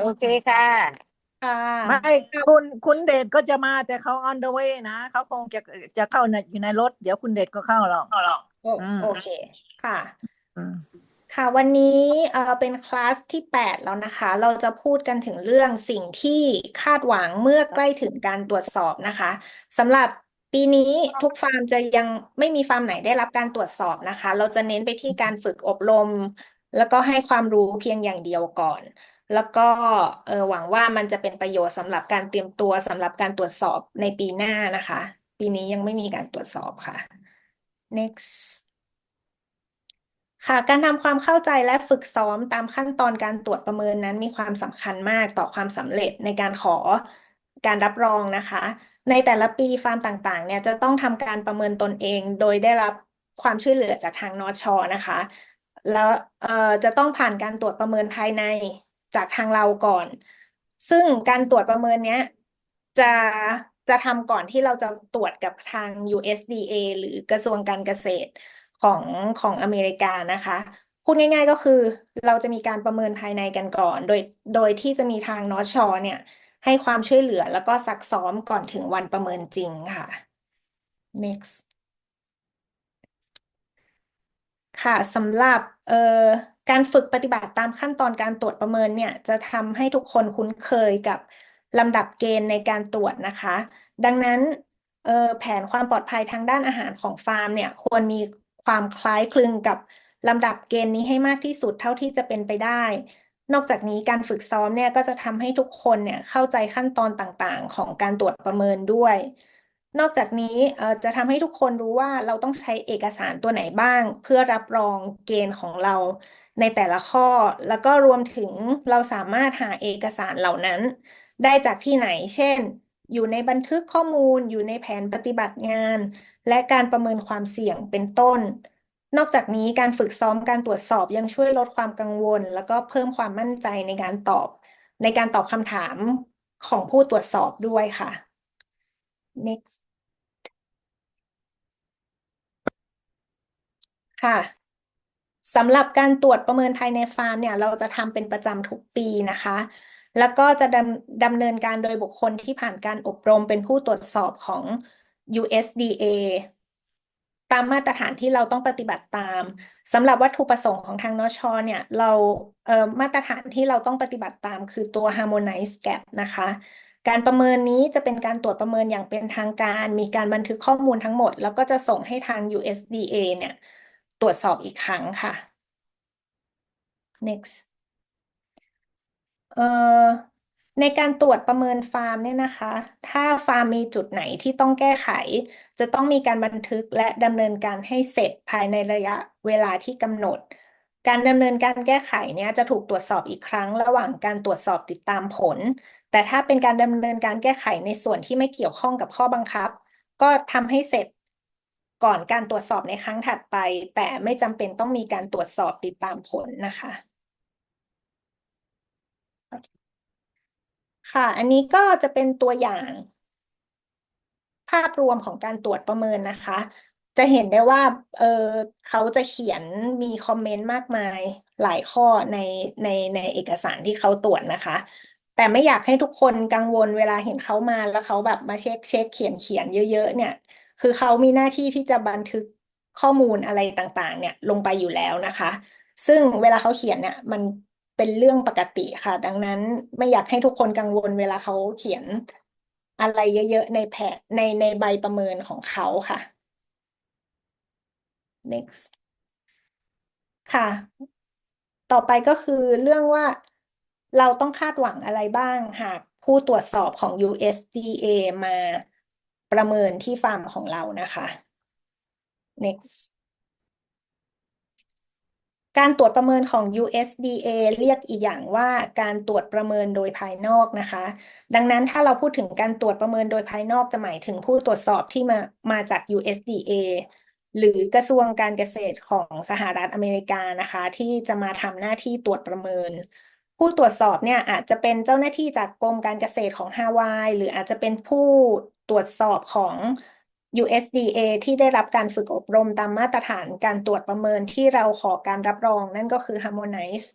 โอเคค่ะ ค่ะ ไม่คุณคุณเดชก็จะมาแต่เขา on the way นะเขาคงจะจะเข้าในอยู่ในรถ เดี๋ยวคุณเดชก็เข้าหรอก โออืม โอเคค่ะ อืม ค่ะ วันนี้เอ่อเป็นคลาสที่ 8 แล้วนะคะ เราจะพูดกันถึงเรื่องสิ่งที่คาดหวังเมื่อใกล้ถึงการตรวจสอบนะคะสำหรับปีนี้ทุกฟาร์มจะยังไม่มีฟาร์มไหนได้รับการตรวจสอบนะคะ เราจะเน้นไปที่การฝึกอบรม แล้วก็ให้ความรู้เพียงอย่างเดียวก่อน แล้วก็เออหวังว่ามันจะเป็นประโยชน์สำหรับการเตรียมตัวสำหรับการตรวจสอบในปีหน้านะคะ ปีนี้ยังไม่มีการตรวจสอบค่ะ next ค่ะ การทำความเข้าใจและฝึกซ้อมตามขั้นตอนการตรวจประเมินนั้นมีความสำคัญมากต่อความสำเร็จในการขอการรับรองนะคะ ในแต่ละปีฟาร์มต่างๆ เนี่ยจะต้องทำการประเมินตนเอง โดยได้รับความช่วยเหลือจากทางนอชอนะคะ แล้วเอ่อจะต้องผ่านการตรวจประเมินภายในจากทางเราก่อน ซึ่งการตรวจประเมินเนี้ยจะจะทำก่อนที่เราจะตรวจกับทาง USDA หรือกระทรวงการเกษตรของของอเมริกานะคะ พูดง่ายๆก็คือเราจะมีการประเมินภายในกันก่อน โดยโดยที่จะมีทางนชเนี่ยให้ความช่วยเหลือแล้วก็ซักซ้อมก่อนถึงวันประเมินจริงค่ะ next ค่ะสำหรับเอ่อการฝึกปฏิบัติตามขั้นตอนการตรวจประเมินเนี่ยจะทำให้ทุกคนคุ้นเคยกับลำดับเกณฑ์ในการตรวจนะคะ ดังนั้นเอ่อแผนความปลอดภัยทางด้านอาหารของฟาร์มเนี่ยควรมีความคล้ายคลึงกับลำดับเกณฑ์นี้ให้มากที่สุดเท่าที่จะเป็นไปได้ นอกจากนี้การฝึกซ้อมเนี่ยก็จะทำให้ทุกคนเนี่ยเข้าใจขั้นตอนต่างๆ ของการตรวจประเมินด้วย นอกจากนี้เอ่อจะทำให้ทุกคนรู้ว่าเราต้องใช้เอกสารตัวไหนบ้าง เพื่อรับรองเกณฑ์ของเราในแต่ละข้อ แล้วก็รวมถึงเราสามารถหาเอกสารเหล่านั้น ได้จากที่ไหน เช่น อยู่ในบันทึกข้อมูล อยู่ในแผนปฏิบัติงาน และการประเมินความเสี่ยงเป็นต้น นอกจากนี้การฝึกซ้อมการตรวจสอบยังช่วยลดความกังวล แล้วก็เพิ่มความมั่นใจในการตอบ ในการตอบคำถามของผู้ตรวจสอบด้วยค่ะ next ค่ะสำหรับการตรวจประเมินภายในฟาร์มเนี่ย เราจะทำเป็นประจำทุกปีนะคะ แล้วก็จะดำดำเนินการโดยบุคคลที่ผ่านการอบรมเป็นผู้ตรวจสอบของ USDA ตามมาตรฐานที่เราต้องปฏิบัติตามสำหรับวัตถุประสงค์ของทางนชเนี่ยเราเอ่อมาตรฐานที่เราต้องปฏิบัติตามคือตัว harmonize Gap นะคะ การประเมินนี้จะเป็นการตรวจประเมินอย่างเป็นทางการ มีการบันทึกข้อมูลทั้งหมด แล้วก็จะส่งให้ทาง USDA เนี่ย ตรวจสอบอีกครั้งค่ะ next เอ่อในการตรวจประเมินฟาร์มเนี่ยนะคะ ถ้าฟาร์มมีจุดไหนที่ต้องแก้ไข จะต้องมีการบันทึกและดำเนินการให้เสร็จภายในระยะเวลาที่กำหนด การดำเนินการแก้ไขเนี่ยจะถูกตรวจสอบอีกครั้ง ระหว่างการตรวจสอบติดตามผล แต่ถ้าเป็นการดำเนินการแก้ไขในส่วนที่ไม่เกี่ยวข้องกับข้อบังคับ ก็ทำให้เสร็จ ก่อนการตรวจสอบในครั้งถัดไป แต่ไม่จำเป็นต้องมีการตรวจสอบติดตามผลนะคะค่ะ อันนี้ก็จะเป็นตัวอย่าง ภาพรวมของการตรวจประเมินนะคะ จะเห็นได้ว่า เออเขาจะเขียนมีคอมเมนต์มากมายหลายข้อในในในเอกสารที่เขาตรวจนะคะ แต่ไม่อยากให้ทุกคนกังวลเวลาเห็นเขามาแล้วเขาแบบมาเช็คเช็คเขียนเขียนเยอะ ๆ เนี่ย คือเขามีหน้าที่ที่จะบันทึกข้อมูลอะไรต่างๆ เนี่ยลงไปอยู่แล้วนะคะ ซึ่งเวลาเขาเขียนเนี่ยมันเป็นเรื่องปกติค่ะ ดังนั้นไม่อยากให้ทุกคนกังวลเวลาเขาเขียนอะไรเยอะๆในแผนในในใบประเมินของเขาค่ะ next ค่ะ ต่อไปก็คือเรื่องว่าเราต้องคาดหวังอะไรบ้างหากผู้ตรวจสอบของ USDA มา ประเมินที่ฟาร์มของเรานะคะ next การตรวจประเมินของ USDA เรียกอีกอย่างว่าการตรวจประเมินโดยภายนอกนะคะ ดังนั้นถ้าเราพูดถึงการตรวจประเมินโดยภายนอกจะหมายถึงผู้ตรวจสอบที่มามาจาก USDA หรือกระทรวงการเกษตรของสหรัฐอเมริกานะคะ ที่จะมาทำหน้าที่ตรวจประเมิน ผู้ตรวจสอบเนี่ยอาจจะเป็นเจ้าหน้าที่จากกรมการเกษตรของฮาวายหรืออาจจะเป็นผู้ ตรวจสอบของ USDA ที่ได้รับการฝึกอบรมตามมาตรฐานการตรวจประเมินที่เราขอการรับรอง นั่นก็คือ Harmonize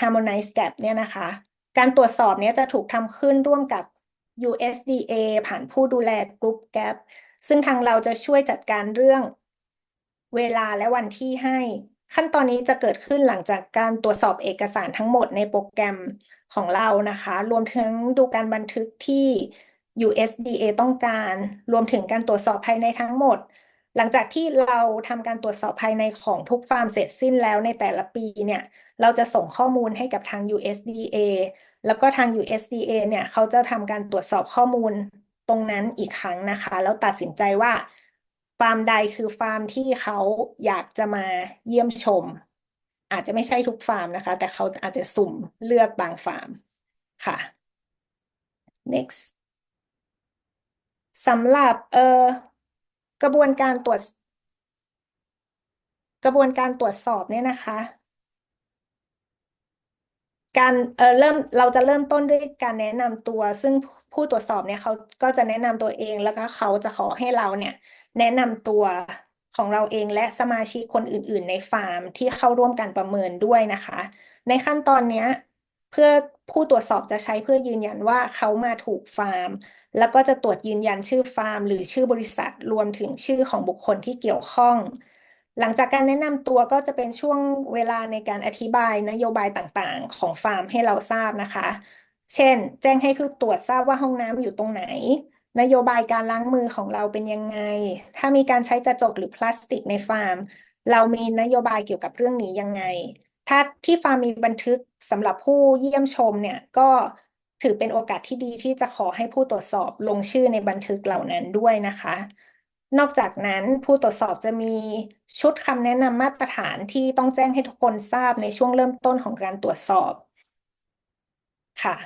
Harmonized Gap เนี่ยนะคะ การตรวจสอบเนี้ยจะถูกทำขึ้นร่วมกับ USDA ผ่านผู้ดูแล Group Gap ซึ่งทางเราจะช่วยจัดการเรื่องเวลาและวันที่ให้ ขั้นตอนนี้จะเกิดขึ้นหลังจากการตรวจสอบเอกสารทั้งหมดในโปรแกรมของเรานะคะ รวมถึงดูการบันทึกที่ USDA ต้องการ รวมถึงการตรวจสอบภายในทั้งหมด หลังจากที่เราทำการตรวจสอบภายในของทุกฟาร์มเสร็จสิ้นแล้วในแต่ละปีเนี่ย เราจะส่งข้อมูลให้กับทาง USDA แล้วก็ทาง USDA เนี่ย เขาจะทำการตรวจสอบข้อมูลตรงนั้นอีกครั้งนะคะ แล้วตัดสินใจว่าฟาร์มใดคือฟาร์มที่เขาอยากจะมาเยี่ยมชม อาจจะไม่ใช่ทุกฟาร์มนะคะ แต่เขาอาจจะสุ่มเลือกบางฟาร์มค่ะ next สำหรับเอ่อกระบวนการตรวจ กระบวนการตรวจสอบเนี่ยนะคะ การเออเริ่มเราจะเริ่มต้นด้วยการแนะนำตัว ซึ่งผู้ตรวจสอบเนี่ยเขาก็จะแนะนำตัวเองแล้วก็เขาจะขอให้เราเนี่ย แนะนำตัวของเราเองและสมาชิกคนอื่น ๆ ในฟาร์มที่เข้าร่วมการประเมินด้วยนะคะ ในขั้นตอนเนี้ยเพื่อผู้ตรวจสอบจะใช้เพื่อยืนยันว่าเขามาถูกฟาร์มแล้วก็จะตรวจยืนยันชื่อฟาร์ม หรือชื่อบริษัทรวมถึงชื่อของบุคคลที่เกี่ยวข้อง หลังจากการแนะนำตัวก็จะเป็นช่วงเวลาในการอธิบายนโยบายต่างๆ ของฟาร์มให้เราทราบนะคะ เช่น แจ้งให้ผู้ตรวจทราบว่าห้องน้ำอยู่ตรงไหน นโยบายการล้างมือของเราเป็นยังไง ถ้ามีการใช้กระจกหรือพลาสติกในฟาร์ม เรามีนโยบายเกี่ยวกับเรื่องนี้ยังไง ถ้าที่ฟาร์มมีบันทึกสำหรับผู้เยี่ยมชมเนี่ยก็ ถือเป็นโอกาสที่ดีที่จะขอให้ผู้ตรวจสอบลงชื่อในบันทึกเหล่านั้นด้วยนะคะ นอกจากนั้นผู้ตรวจสอบจะมีชุดคำแนะนำมาตรฐานที่ต้องแจ้งให้ทุกคนทราบในช่วงเริ่มต้นของการตรวจสอบค่ะ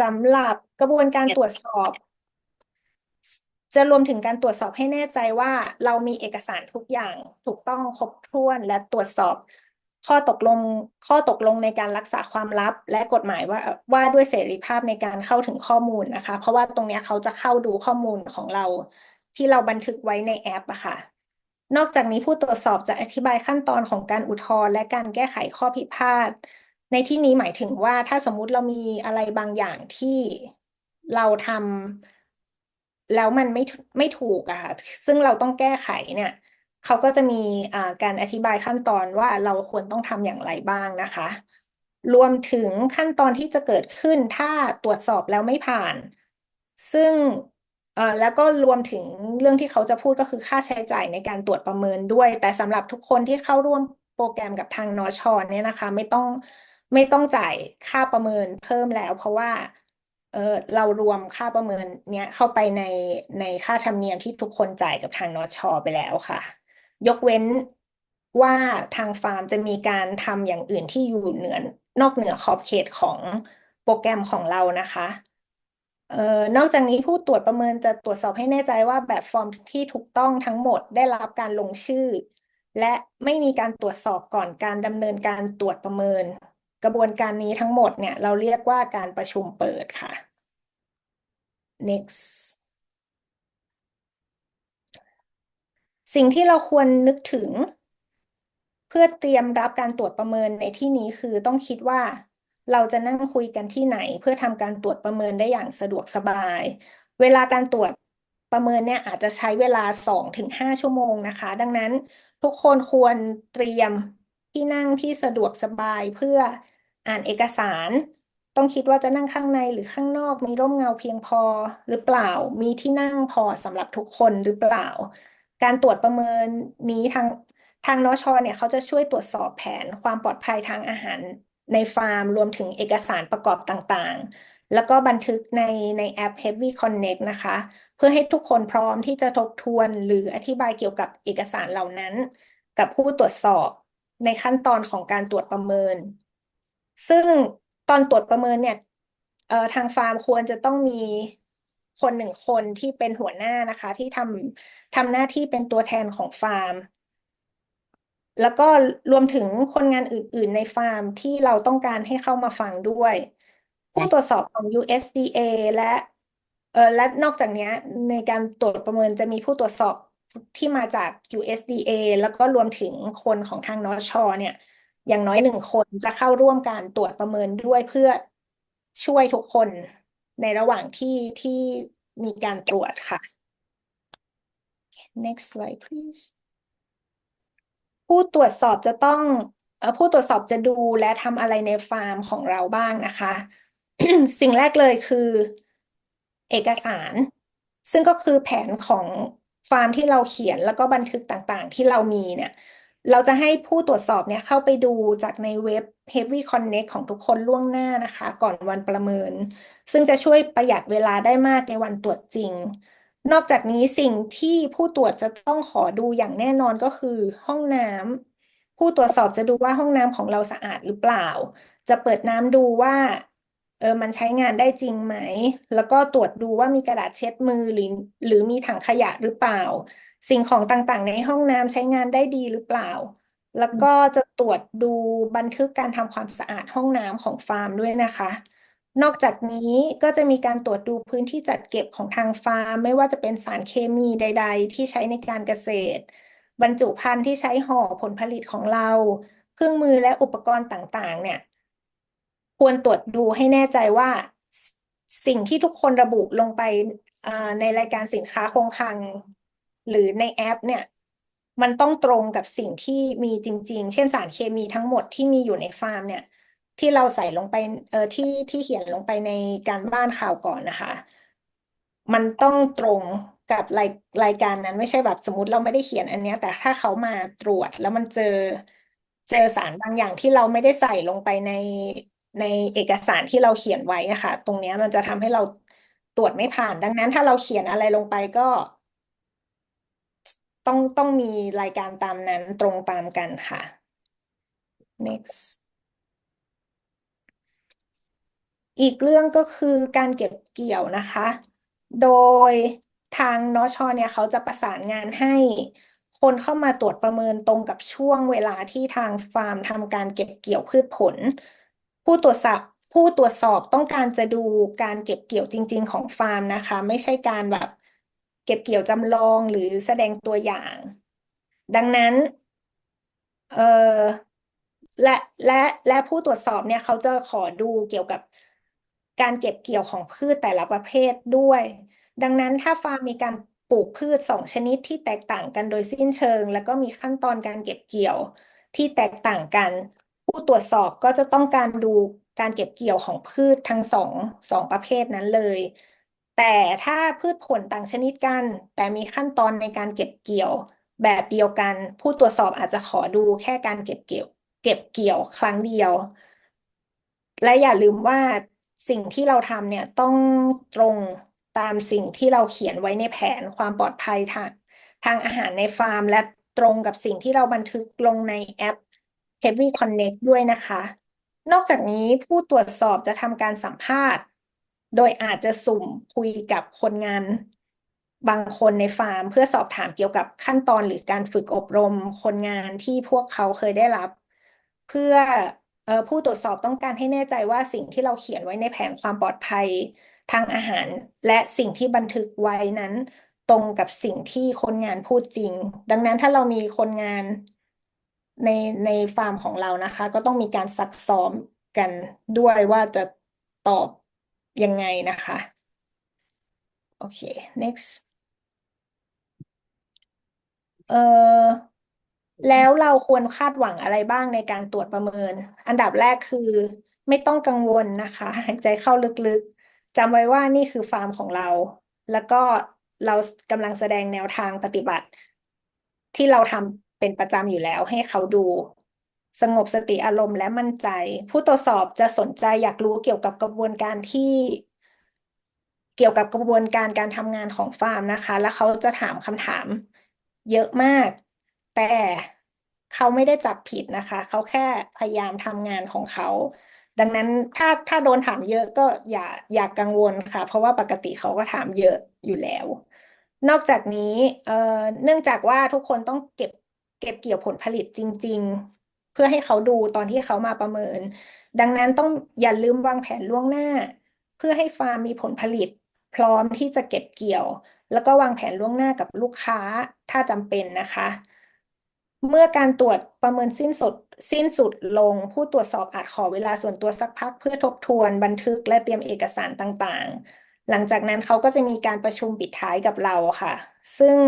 สำหรับกระบวนการตรวจสอบ จะรวมถึงการตรวจสอบให้แน่ใจว่า เรามีเอกสารทุกอย่างถูกต้องครบถ้วนและตรวจสอบ ข้อตกลงข้อตกลงในการรักษาความลับ และกฎหมายว่าว่าด้วยเสรีภาพในการเข้าถึงข้อมูลนะคะ เพราะว่าตรงนี้เขาจะเข้าดูข้อมูลของเรา ที่เราบันทึกไว้ในแอปอะค่ะ นอกจากนี้ผู้ตรวจสอบจะอธิบายขั้นตอนของการอุทธรณ์และการแก้ไขข้อผิพาดในที่นี้หมายถึงว่าถ้าสมมุติเรามีอะไรบางอย่างที่เราทำแล้วมันไม่ไม่ถูกอะค่ะซึ่งเราต้องแก้ไขเนี่ย เขาก็จะมีการอธิบายขั้นตอนว่าเราควรต้องทำอย่างไรบ้างนะคะ รวมถึงขั้นตอนที่จะเกิดขึ้นถ้าตรวจสอบแล้วไม่ผ่าน ซึ่งแล้วก็รวมถึงเรื่องที่เขาจะพูดก็คือค่าใช้จ่ายในการตรวจประเมินด้วย แต่สำหรับทุกคนที่เข้าร่วมโปรแกรมกับทางนชเนี่ยนะคะ ไม่ต้องไม่ต้องจ่ายค่าประเมินเพิ่มแล้ว เพราะว่าเออเรารวมค่าประเมินเนี้ยเข้าไปในในค่าธรรมเนียมที่ทุกคนจ่ายกับทางนชไปแล้วค่ะ ยกเว้นว่าทางฟาร์มจะมีการทำอย่างอื่นที่อยู่เหนือนอกเหนือขอบเขตของโปรแกรมของเรานะคะเอ่อนอกจากนี้ผู้ตรวจประเมินจะตรวจสอบให้แน่ใจว่าแบบฟอร์มที่ถูกต้องทั้งหมดได้รับการลงชื่อ และไม่มีการตรวจสอบก่อนการดำเนินการตรวจประเมิน กระบวนการนี้ทั้งหมดเนี่ยเราเรียกว่าการประชุมเปิดค่ะ next สิ่งที่เราควรนึกถึง เพื่อเตรียมรับการตรวจประเมินในที่นี้คือต้องคิดว่าเราจะนั่งคุยกันที่ไหน เพื่อทำการตรวจประเมินได้อย่างสะดวกสบาย เวลาการตรวจประเมินเนี่ยอาจจะใช้เวลาสองถึงห้าชั่วโมงนะคะ ดังนั้นทุกคนควรเตรียมที่นั่งที่สะดวกสบายเพื่ออ่านเอกสาร ต้องคิดว่าจะนั่งข้างในหรือข้างนอกมีร่มเงาเพียงพอหรือเปล่า มีที่นั่งพอสำหรับทุกคนหรือเปล่า การตรวจประเมินนี้ทางทางนชเนี่ยเขาจะช่วยตรวจสอบแผนความปลอดภัยทางอาหารในฟาร์มรวมถึงเอกสารประกอบต่างๆ แล้วก็บันทึกในในแอป Heavy Connect นะคะ เพื่อให้ทุกคนพร้อมที่จะทบทวนหรืออธิบายเกี่ยวกับเอกสารเหล่านั้น กับผู้ตรวจสอบในขั้นตอนของการตรวจประเมิน ซึ่งตอนตรวจประเมินเนี่ยทางฟาร์มควรจะต้องมี คนหนึ่งคนที่เป็นหัวหน้านะคะ ที่ทำทำหน้าที่เป็นตัวแทนของฟาร์ม แล้วก็รวมถึงคนงานอื่น ๆ ในฟาร์มที่เราต้องการให้เข้ามาฟังด้วย ผู้ตรวจสอบของ USDA และเออและนอกจากนี้ในการตรวจประเมินจะมีผู้ตรวจสอบที่มาจาก USDA แล้วก็รวมถึงคนของทางนชเนี่ย อย่างน้อยหนึ่งคนจะเข้าร่วมการตรวจประเมินด้วยเพื่อช่วยทุกคน ในระหว่างที่ที่มีการตรวจค่ะ next slide please ผู้ตรวจสอบจะต้องผู้ตรวจสอบจะดูและทำอะไรในฟาร์มของเราบ้างนะคะ สิ่งแรกเลยคือ เอกสาร ซึ่งก็คือแผนของฟาร์มที่เราเขียนแล้วก็บันทึกต่างๆ ที่เรามีเนี่ย เราจะให้ผู้ตรวจสอบเนี่ยเข้าไปดูจากในเว็บ Heavy Connect ของทุกคนล่วงหน้านะคะ ก่อนวันประเมิน ซึ่งจะช่วยประหยัดเวลาได้มากในวันตรวจจริง นอกจากนี้สิ่งที่ผู้ตรวจจะต้องขอดูอย่างแน่นอนก็คือห้องน้ำผู้ตรวจสอบจะดูว่าห้องน้ำของเราสะอาดหรือเปล่า จะเปิดน้ำดูว่าเออมันใช้งานได้จริงไหม แล้วก็ตรวจดูว่ามีกระดาษเช็ดมือหรือหรือมีถังขยะหรือเปล่า สิ่งของต่างๆ ในห้องน้ำใช้งานได้ดีหรือเปล่า แล้วก็จะตรวจดูบันทึกการทำความสะอาดห้องน้ำของฟาร์มด้วยนะคะ นอกจากนี้ก็จะมีการตรวจดูพื้นที่จัดเก็บของทางฟาร์ม ไม่ว่าจะเป็นสารเคมีใด ๆ ที่ใช้ในการเกษตร บรรจุภัณฑ์ที่ใช้ห่อผลผลิตของเรา เครื่องมือและอุปกรณ์ต่างๆ เนี่ย ควรตรวจดูให้แน่ใจว่าสิ่งที่ทุกคนระบุลงไปในรายการสินค้าคงคลัง หรือในแอปเนี่ย มันต้องตรงกับสิ่งที่มีจริง ๆ เช่นสารเคมีทั้งหมดที่มีอยู่ในฟาร์มเนี่ย ที่เราใส่ลงไปเออที่ที่เขียนลงไปในการบ้านข่าวก่อนนะคะ มันต้องตรงกับรายรายการนั้นไม่ใช่แบบสมมติเราไม่ได้เขียนอันเนี้ย แต่ถ้าเขามาตรวจแล้วมันเจอเจอสารบางอย่างที่เราไม่ได้ใส่ลงไปในในเอกสารที่เราเขียนไว้นะคะตรงเนี้ยมันจะทำให้เราตรวจไม่ผ่าน ดังนั้นถ้าเราเขียนอะไรลงไปก็ ต้องต้องมีรายการตามนั้นตรงตามกันค่ะ next อีกเรื่องก็คือการเก็บเกี่ยวนะคะ โดยทางนชเนี่ยเขาจะประสานงานให้คนเข้ามาตรวจประเมินตรงกับช่วงเวลาที่ทางฟาร์มทำการเก็บเกี่ยวพืชผล ผู้ตรวจสอบผู้ตรวจสอบต้องการจะดูการเก็บเกี่ยวจริง ๆ ของฟาร์มนะคะ ไม่ใช่การแบบ เก็บเกี่ยวจำลองหรือแสดงตัวอย่าง ดังนั้นเออและและและผู้ตรวจสอบเนี่ยเขาจะขอดูเกี่ยวกับการเก็บเกี่ยวของพืชแต่ละประเภทด้วย ดังนั้นถ้าฟาร์มมีการปลูกพืชสองชนิดที่แตกต่างกันโดยสิ้นเชิง แล้วก็มีขั้นตอนการเก็บเกี่ยวที่แตกต่างกัน ผู้ตรวจสอบก็จะต้องการดูการเก็บเกี่ยวของพืชทั้งสองสองประเภทนั้นเลย แต่ถ้าพืชผลต่างชนิดกัน แต่มีขั้นตอนในการเก็บเกี่ยวแบบเดียวกัน ผู้ตรวจสอบอาจจะขอดูแค่การเก็บเกี่ยว เก็บเกี่ยวครั้งเดียว และอย่าลืมว่าสิ่งที่เราทำเนี่ยต้องตรงตามสิ่งที่เราเขียนไว้ในแผนความปลอดภัยทางทางอาหารในฟาร์ม และตรงกับสิ่งที่เราบันทึกลงในแอป Heavy Connect ด้วยนะคะ นอกจากนี้ผู้ตรวจสอบจะทำการสัมภาษณ์ โดยอาจจะสุ่มคุยกับคนงานบางคนในฟาร์ม เพื่อสอบถามเกี่ยวกับขั้นตอนหรือการฝึกอบรมคนงานที่พวกเขาเคยได้รับ เพื่อออผู้ตรวจสอบต้องการให้แน่ใจว่าสิ่งที่เราเขียนไว้ในแผนความปลอดภัยทางอาหาร และสิ่งที่บันทึกไว้นั้น ตรงกับสิ่งที่คนงานพูดจริง ดังนั้นถ้าเรามีคนงานในในฟาร์มของเรานะคะ ก็ต้องมีการซักซ้อมกันด้วยว่าจะตอบ ยังไงนะคะ โอเค next เอ่อแล้วเราควรคาดหวังอะไรบ้างในการตรวจประเมิน อันดับแรกคือไม่ต้องกังวลนะคะ หายใจเข้าลึกๆจำไว้ว่านี่คือฟาร์มของเรา แล้วก็เรากำลังแสดงแนวทางปฏิบัติ ที่เราทำเป็นประจำอยู่แล้วให้เขาดู สงบสติอารมณ์และมั่นใจ ผู้ตรวจสอบจะสนใจอยากรู้เกี่ยวกับกระบวนการที่ เกี่ยวกับกระบวนการการทำงานของฟาร์มนะคะ แล้วเขาจะถามคำถามเยอะมาก แต่เขาไม่ได้จับผิดนะคะ เขาแค่พยายามทำงานของเขา ดังนั้นถ้าถ้าโดนถามเยอะก็อย่าอย่ากังวลค่ะ เพราะว่าปกติเขาก็ถามเยอะอยู่แล้ว นอกจากนี้เอ่อเนื่องจากว่าทุกคนต้องเก็บเก็บเกี่ยวผลผลิตจริง ๆ พื่อให้เขาดูตอนที่เขามาประเมิน ดังนั้นต้องอย่าลืมวางแผนล่วงหน้า เพื่อให้ฟาร์มมีผลผลิต พร้อมที่จะเก็บเกี่ยว แล้วก็วางแผนล่วงหน้ากับลูกค้าถ้าจำเป็นนะคะ เมื่อการตรวจประเมินสิ้นสุดสิ้นสุดลง ผู้ตรวจสอบอาจขอเวลาส่วนตัวสักพัก เพื่อทบทวนบันทึกและเตรียมเอกสารต่างๆ หลังจากนั้นเขาก็จะมีการประชุมปิดท้ายกับเราค่ะ ซึ่ง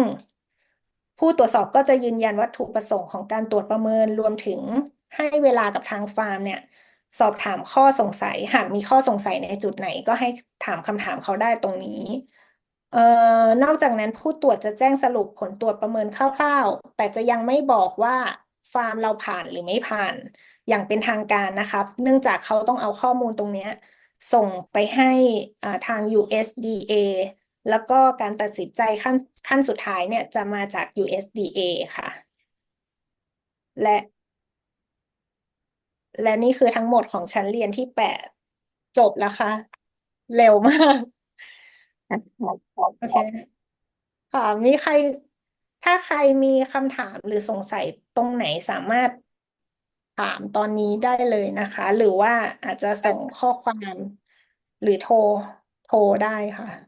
ผู้ตรวจสอบก็จะยืนยันวัตถุประสงค์ของการตรวจประเมินรวมถึงให้เวลากับทางฟาร์มเนี่ย สอบถามข้อสงสัย หากมีข้อสงสัยในจุดไหนก็ให้ถามคำถามเขาได้ตรงนี้เอ่อนอกจากนั้นผู้ตรวจจะแจ้งสรุปผลตรวจประเมินคร่าวๆ แต่จะยังไม่บอกว่าฟาร์มเราผ่านหรือไม่ผ่าน อย่างเป็นทางการนะครับ เนื่องจากเขาต้องเอาข้อมูลตรงนี้ส่งไปให้ทาง USDA แล้วก็การตัดสินใจขั้นขั้นสุดท้ายเนี่ยจะมาจาก USDA ค่ะ และ และนี่คือทั้งหมดของชั้นเรียนที่แปดจบแล้วค่ะ เร็วมากโอเคค่ะมีใคร ถ้าใครมีคำถามหรือสงสัยตรงไหนสามารถถามตอนนี้ได้เลยนะคะ หรือว่าอาจจะส่งข้อความหรือโทร โทรได้ค่ะ